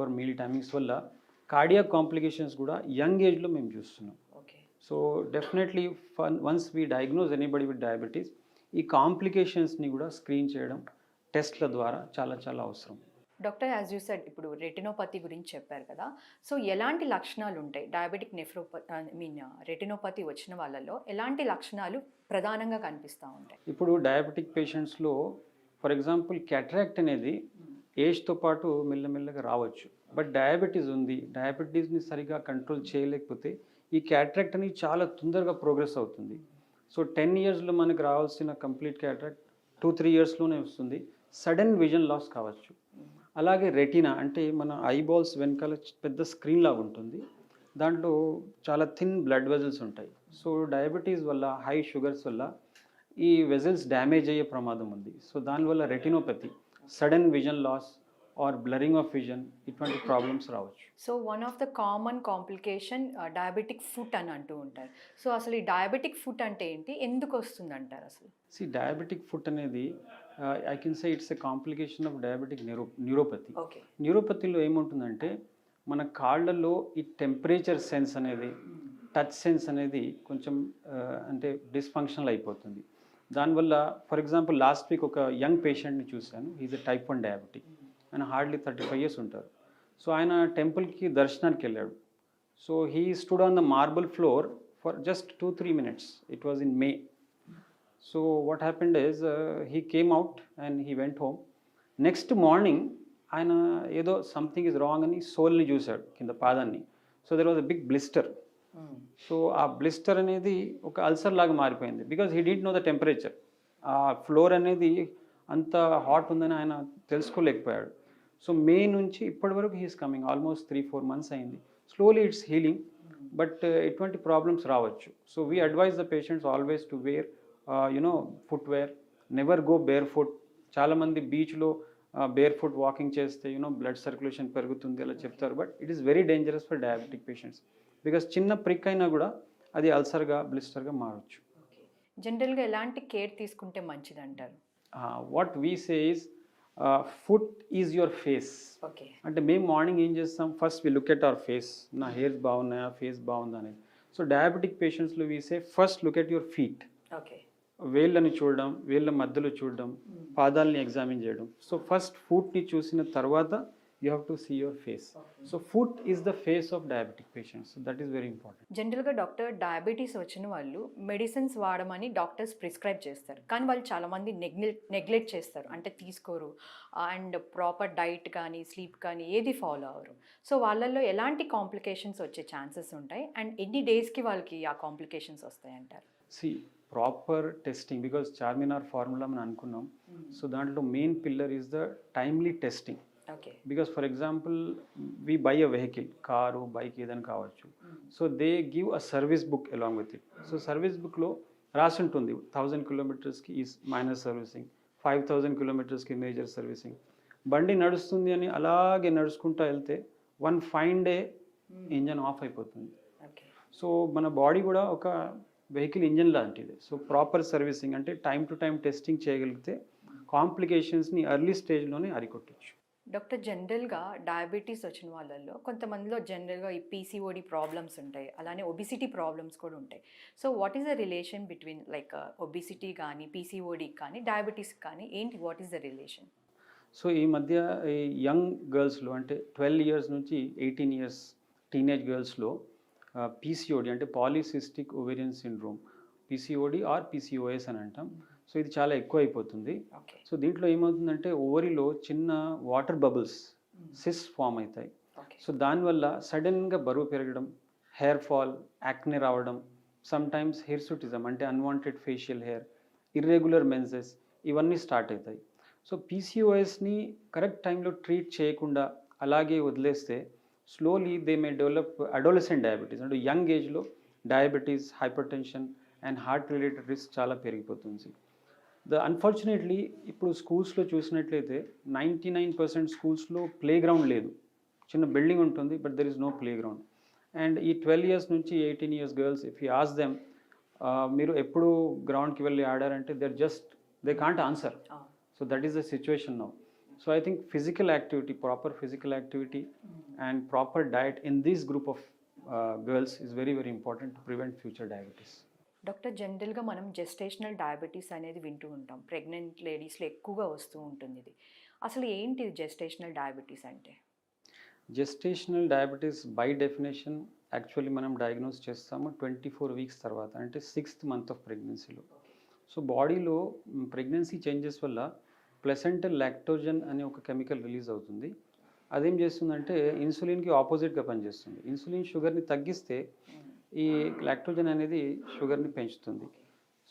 Proper meal timings వల్ల cardiac complications కూడా young ఏజ్లో మేము చూస్తున్నాం. Okay so definitely once we diagnose anybody with diabetes ఈ కాంప్లికేషన్స్ని కూడా స్క్రీన్ చేయడం టెస్ట్ల ద్వారా చాలా చాలా అవసరం. డాక్టర్ యాజ్ యూ సెడ్ ఇప్పుడు రెటినోపతి గురించి చెప్పారు కదా. సో ఎలాంటి లక్షణాలు ఉంటాయి? Diabetic nephropathy I mean retinopathy వచ్చిన వాళ్ళలో ఎలాంటి లక్షణాలు ప్రధానంగా కనిపిస్తూ ఉంటాయి? ఇప్పుడు డయాబెటిక్ పేషెంట్స్లో ఫర్ ఎగ్జాంపుల్ క్యాట్రాక్ట్ అనేది ఏజ్తో పాటు మెల్లమెల్లగా రావచ్చు. బట్ డయాబెటీస్ ఉంది. డయాబెటీస్ని సరిగా కంట్రోల్ చేయలేకపోతే ఈ క్యాట్రాక్ట్ అనేది చాలా తొందరగా ప్రోగ్రెస్ అవుతుంది. సో టెన్ ఇయర్స్లో మనకు రావాల్సిన కంప్లీట్ క్యాట్రాక్ట్ టూ త్రీ ఇయర్స్లోనే వస్తుంది. సడన్ విజన్ లాస్ కావచ్చు. అలాగే రెటీనా అంటే మన ఐబాల్స్ వెనకాల పెద్ద స్క్రీన్ లాగా ఉంటుంది. దాంట్లో చాలా థిన్ బ్లడ్ వెజల్స్ ఉంటాయి. సో డయాబెటీస్ వల్ల హై షుగర్స్ వల్ల ఈ వెజల్స్ డ్యామేజ్ అయ్యే ప్రమాదం ఉంది. సో దానివల్ల retinopathy. Sudden vision loss or blurring of vision ఇటువంటి ప్రాబ్లమ్స్ రావచ్చు. So one of the common complication diabetic foot అని అంటూ ఉంటారు. సో అసలు ఈ డయాబెటిక్ ఫుట్ అంటే ఏంటి? ఎందుకు వస్తుంది అంటారు అసలు? సి డయాబెటిక్ ఫుట్ అనేది I can say it's a complication of diabetic neuro neuropathy okay న్యూరోపతిలో ఏముంటుందంటే మన కాళ్ళల్లో ఈ టెంపరేచర్ సెన్స్ అనేది టచ్ సెన్స్ అనేది కొంచెం ఆ, అంటే డిస్ఫంక్షనల్ అయిపోతుంది. దానివల్ల ఫర్ ఎగ్జాంపుల్ లాస్ట్ వీక్ ఒక యంగ్ పేషెంట్ని చూశాను. Is a type one diabetic ఆయన హార్డ్లీ థర్టీ ఫైవ్ ఇయర్స్ ఉంటారు. సో ఆయన టెంపుల్కి దర్శనానికి వెళ్ళాడు. So he stood on the marble floor for just two three minutes it was in May so what happened is he came out and he went home next morning ఆయన ఏదో something is wrong అని సోల్ని చూశాడు కింద పాదాన్ని. So there was a big blister so ఆ blister అనేది ఒక ulcer లాగా మారిపోయింది. Because he didn't know the temperature ఆ ఫ్లోర్ అనేది అంత హాట్ ఉందని ఆయన తెలుసుకోలేకపోయాడు. సో మే నుంచి ఇప్పటి వరకు he's coming almost three four months అయింది. స్లోలీ ఇట్స్ హీలింగ్ బట్ ఎటువంటి ప్రాబ్లమ్స్ రావచ్చు. So we advise the patients always to wear you know footwear never go bare foot చాలామంది బీచ్లో బేర్ ఫుట్ వాకింగ్ చేస్తే యూనో బ్లడ్ సర్క్యులేషన్ పెరుగుతుంది అలా చెప్తారు. But it is very dangerous for diabetic patients because చిన్న prick అయినా కూడా అది అల్సర్గా బ్లిస్టర్గా మారచ్చు. జనరల్గా ఎలాంటి కేర్ తీసుకుంటే మంచిది అంటారు what we say is foot is your face okay అంటే మేము మార్నింగ్ ఏం చేస్తాం? First we look at our face నా హెయిర్స్ బాగున్నాయా? ఫేస్ బాగుందా అనేది. So diabetic పేషెంట్స్లో we say first look at your feet okay వేళ్ళని చూడడం వేళ్ళ మధ్యలో చూడడం పాదాలని ఎగ్జామిన్ చేయడం. సో ఫస్ట్ ఫుట్ని చూసిన తర్వాత you have to see your face so foot is the face of diabetic patients that is very important జనరల్గా డాక్టర్ డయాబెటీస్ వచ్చిన వాళ్ళు మెడిసిన్స్ వాడమని డాక్టర్స్ ప్రిస్క్రైబ్ చేస్తారు. కానీ వాళ్ళు చాలామంది నెగ్లెక్ట్ నెగ్లెక్ట్ చేస్తారు. అంటే తీసుకోరు. అండ్ ప్రాపర్ డైట్ కానీ స్లీప్ కానీ ఏది ఫాలో అవ్వరు. సో వాళ్ళల్లో ఎలాంటి కాంప్లికేషన్స్ వచ్చే ఛాన్సెస్ ఉంటాయి? అండ్ ఎన్ని డేస్కి వాళ్ళకి ఆ కాంప్లికేషన్స్ వస్తాయి అంటారు? See proper testing because Charminar formula మనం అనుకున్నాం. సో దాంట్లో main pillar is the timely testing because for example we buy a vehicle car bike ఏదైనా కావచ్చు. So they give a service book along with it so service బుక్లో రాసి ఉంటుంది thousand కిలోమీటర్స్కి ఈ మైనర్ సర్వీసింగ్ ఫైవ్ థౌజండ్ కిలోమీటర్స్కి major servicing బండి నడుస్తుంది అని అలాగే నడుచుకుంటూ వెళ్తే one fine day engine off అయిపోతుంది. ఓకే సో మన బాడీ కూడా ఒక వెహికల్ ఇంజన్ లాంటిది. సో ప్రాపర్ సర్వీసింగ్ అంటే టైం టు టైం టెస్టింగ్ చేయగలిగితే కాంప్లికేషన్స్ని ఎర్లీ స్టేజ్లోనే అరికొట్టచ్చు. డాక్టర్ జనరల్గా డయాబెటీస్ వచ్చిన వాళ్ళల్లో కొంతమందిలో జనరల్గా ఈ పీసీఓడి ప్రాబ్లమ్స్ ఉంటాయి అలానే ఒబిసిటీ ప్రాబ్లమ్స్ కూడా ఉంటాయి. So what is the relation between like obesity కానీ పీసీఓడి కానీ డయాబెటీస్ కానీ ఏంటి what is the relation so ఈ మధ్య ఈ యంగ్ గర్ల్స్లో అంటే ట్వెల్వ్ ఇయర్స్ నుంచి ఎయిటీన్ ఇయర్స్ టీనేజ్ గర్ల్స్లో పీసీఓడి అంటే polycystic ovarian syndrome PCOD or PCOS అని అంటాం. సో ఇది చాలా ఎక్కువ అయిపోతుంది సో దీంట్లో ఏమవుతుందంటే ఓవరిలో చిన్న వాటర్ బబుల్స్ సిస్ ఫామ్ అవుతాయి. సో దానివల్ల సడన్గా బరువు పెరగడం హెయిర్ ఫాల్ యాక్నే రావడం సమ్ టైమ్స్ హిర్సుటిజం అంటే unwanted facial hair irregular menses ఇవన్నీ స్టార్ట్ అవుతాయి. సో పీసీఓఎస్ని కరెక్ట్ టైంలో ట్రీట్ చేయకుండా అలాగే వదిలేస్తే slowly they may develop adolescent diabetes అంటే యంగ్ ఏజ్లో diabetes hypertension and heart related risk చాలా పెరిగిపోతుంది. ద అన్ఫార్చునేట్లీ ఇప్పుడు స్కూల్స్లో చూసినట్లయితే నైంటీ నైన్ పర్సెంట్ స్కూల్స్లో ప్లే గ్రౌండ్ లేదు. చిన్న బిల్డింగ్ ఉంటుంది but there is no play ground and ఈ ట్వెల్వ్ ఇయర్స్ నుంచి eighteen years girls if you ask them మీరు ఎప్పుడు గ్రౌండ్కి వెళ్ళి ఆడారంటే there just they can't answer so that is the situation now So I think physical activity, proper physical activity, and proper diet in this group of uh, girls is very very important to prevent future diabetes. Doctor జనరల్గా మనం gestational diabetes అనేది వింటూ ఉంటాం. Pregnant లేడీస్లో ఎక్కువగా వస్తూ ఉంటుంది ఇది అసలు ఏంటి జెస్టేషనల్ డయాబెటీస్ అంటే? Gestational diabetes by definition actually మనం డయాగ్నోస్ చేస్తాము ట్వంటీ ఫోర్ వీక్స్ తర్వాత అంటే సిక్స్త్ మంత్ ఆఫ్ ప్రెగ్నెన్సీలో. సో బాడీలో ప్రెగ్నెన్సీ చేంజెస్ వల్ల ప్లెసెంటల్ లాక్టోజన్ అనే ఒక కెమికల్ రిలీజ్ అవుతుంది. అదేం చేస్తుందంటే ఇన్సులిన్కి ఆపోజిట్గా పనిచేస్తుంది. ఇన్సులిన్ షుగర్ని తగ్గిస్తే ఈ లాక్టోజన్ అనేది షుగర్ని పెంచుతుంది.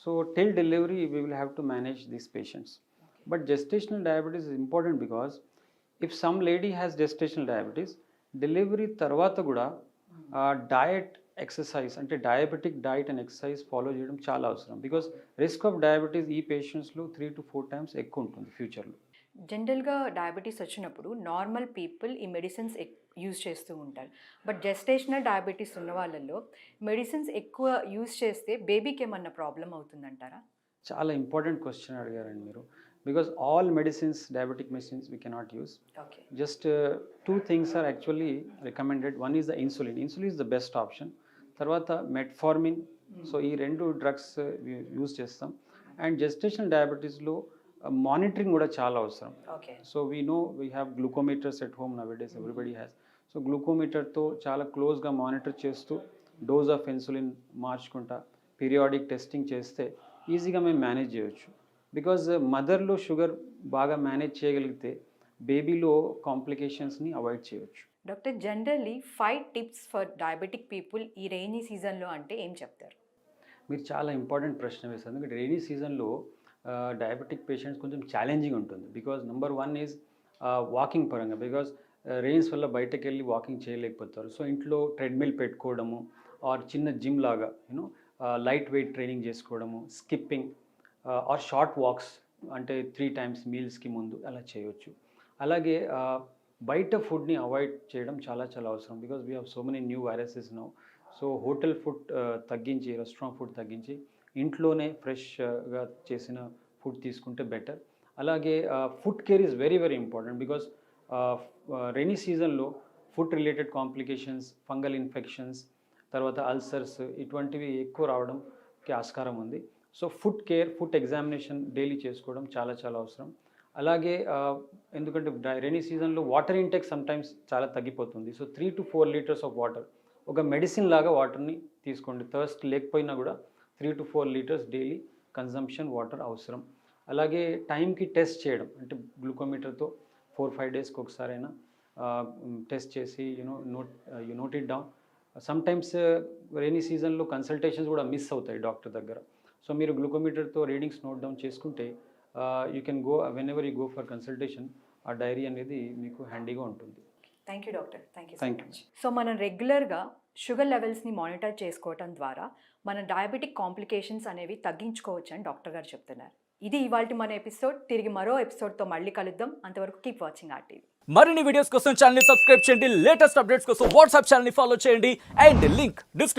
So till delivery we will have to manage these patients but gestational diabetes is important because if some lady has gestational diabetes delivery తర్వాత కూడా డయట్ ఎక్సర్సైజ్ అంటే diabetic diet and exercise follow చేయడం చాలా అవసరం. Because risk of diabetes ఈ పేషెంట్స్లో three to four times ఎక్కువ ఉంటుంది ఫ్యూచర్లో జనరల్గా డయాబెటీస్ వచ్చినప్పుడు నార్మల్ పీపుల్ ఈ మెడిసిన్స్ యూజ్ చేస్తూ ఉంటారు. బట్ జెస్టేషనల్ డయాబెటీస్ ఉన్న వాళ్ళల్లో మెడిసిన్స్ ఎక్కువ యూజ్ చేస్తే బేబీకి ఏమన్నా ప్రాబ్లం అవుతుందంటారా? చాలా ఇంపార్టెంట్ క్వశ్చన్ అడిగారండి మీరు. Because all medicines diabetic medicines we cannot use uh, two things are actually recommended. One is the insulin. Insulin is the best option. తర్వాత మెట్ఫార్మిన్ సో ఈ రెండు డ్రగ్స్ యూజ్ చేస్తాం. అండ్ జెస్టేషనల్ డయాబెటీస్లో monitoring కూడా చాలా అవసరం. Okay so we know we have glucometers at home now days everybody has so గ్లూకోమీటర్తో చాలా క్లోజ్గా మానిటర్ చేస్తూ డోస్ ఆఫ్ ఇన్సులిన్ మార్చుకుంటా పీరియాడిక్ టెస్టింగ్ చేస్తే ఈజీగా మేము మేనేజ్ చేయొచ్చు. బికాజ్ మదర్లో షుగర్ బాగా మేనేజ్ చేయగలిగితే బేబీలో కాంప్లికేషన్స్ని అవాయిడ్ చేయొచ్చు. Doctor generally five tips for diabetic people ఈ రైనీ సీజన్లో అంటే ఏం చెప్తారు? మీరు చాలా ఇంపార్టెంట్ ప్రశ్న వేస్తారు ఎందుకంటే రైనీ సీజన్లో డయాబెటిక్ పేషెంట్స్ కొంచెం ఛాలెంజింగ్ ఉంటుంది. Because number one is walking పరంగా. బికాజ్ రెయిన్స్ వల్ల బయటకు వెళ్ళి వాకింగ్ చేయలేకపోతారు. సో ఇంట్లో ట్రెడ్మిల్ పెట్టుకోవడము ఆర్ చిన్న జిమ్ లాగా you know light weight training చేసుకోవడము స్కిప్పింగ్ ఆర్ షార్ట్ వాక్స్ అంటే త్రీ టైమ్స్ మీల్స్కి ముందు అలా చేయొచ్చు. అలాగే బయట ఫుడ్ని అవాయిడ్ చేయడం చాలా చాలా అవసరం. Because we have so many new viruses now so hotel food తగ్గించి రెస్టారెంట్ ఫుడ్ తగ్గించి ఇంట్లోనే ఫ్రెష్గా చేసిన ఫుడ్ తీసుకుంటే బెటర్. అలాగే food care is very very important because rainy సీజన్లో food related complications fungal infections తర్వాత అల్సర్స్ ఇటువంటివి ఎక్కువ రావడంకి ఆస్కారం ఉంది. So food care food examination daily చేసుకోవడం చాలా చాలా అవసరం. అలాగే ఎందుకంటే రెనీ సీజన్లో వాటర్ ఇంటేక్ సమ్టైమ్స్ చాలా తగ్గిపోతుంది. So three to four litres of water ఒక మెడిసిన్ లాగా వాటర్ని తీసుకోండి. థర్స్ట్ లేకపోయినా కూడా three to four litres daily consumption water అవసరం. అలాగే టైంకి టెస్ట్ చేయడం అంటే గ్లూకోమీటర్తో ఫోర్ ఫైవ్ డేస్కి ఒకసారైనా టెస్ట్ చేసి you know note you note it down some times rainy సీజన్లో కన్సల్టేషన్స్ కూడా మిస్ అవుతాయి డాక్టర్ దగ్గర. సో మీరు గ్లూకోమీటర్తో రీడింగ్స్ నోట్ డౌన్ చేసుకుంటే you can go when ever you go for consultation ఆ డైరీ అనేది మీకు హ్యాండీగా ఉంటుంది. Thank you doctor. Thank you you. Much so మనం రెగ్యులర్గా షుగర్ లెవెల్స్ని మానిటర్ చేసుకోవటం ద్వారా మన డయాబెటిక్ కాంప్లికేషన్స్ అనేవి తగ్గించుకోవచ్చు అని డాక్టర్ గారు చెప్తున్నారు. ఇది ఇవాళ మన ఎపిసోడ్. తిరిగి మరో ఎపిసోడ్తో మళ్ళీ కలుద్దాం. అంతవరకు కీప్ వాచింగ్ ఆర్ టీవీ. మరిన్ని వీడియోస్ కోసం ఛానల్ సబ్స్క్రైబ్ చేయండి. లేటెస్ట్ అప్డేట్స్ కోసం వాట్సాప్ ఛానల్ని ఫాలో చేయండి. And link description